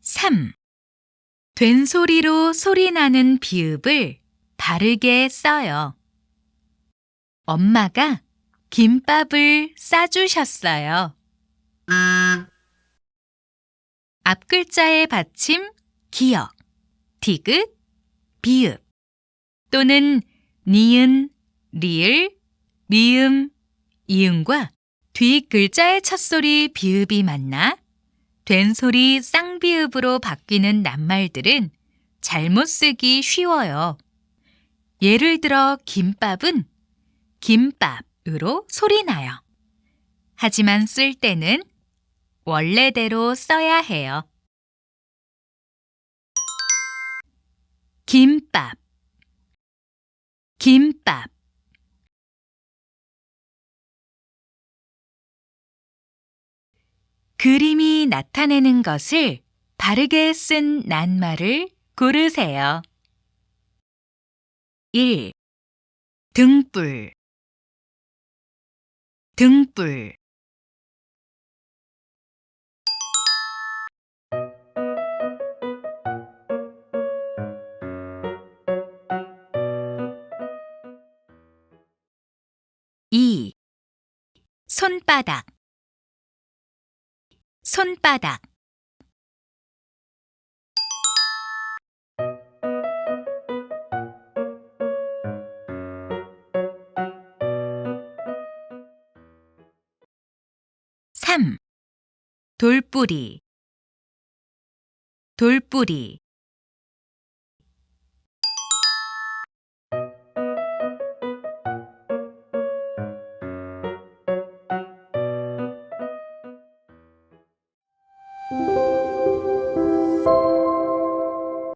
삼. 된소리로 소리나는 비읍을 바르게 써요. 엄마가 김밥을 싸주셨어요. 앞 글자의 받침 기역, 디귿, 비읍 또는 니은, 리을, 미음, 이음과 뒷글자의 첫소리 비읍이 만나 된소리 쌍비읍으로 바뀌는 낱말들은 잘못 쓰기 쉬워요. 예를 들어 김밥은 김밥으로 소리 나요. 하지만 쓸 때는 원래대로 써야 해요. 김밥 김밥 그림이 나타내는 것을 바르게 쓴 낱말을 고르세요. 1. 등불 등불 이 손바닥 손바닥. 삼. 돌뿌리. 돌뿌리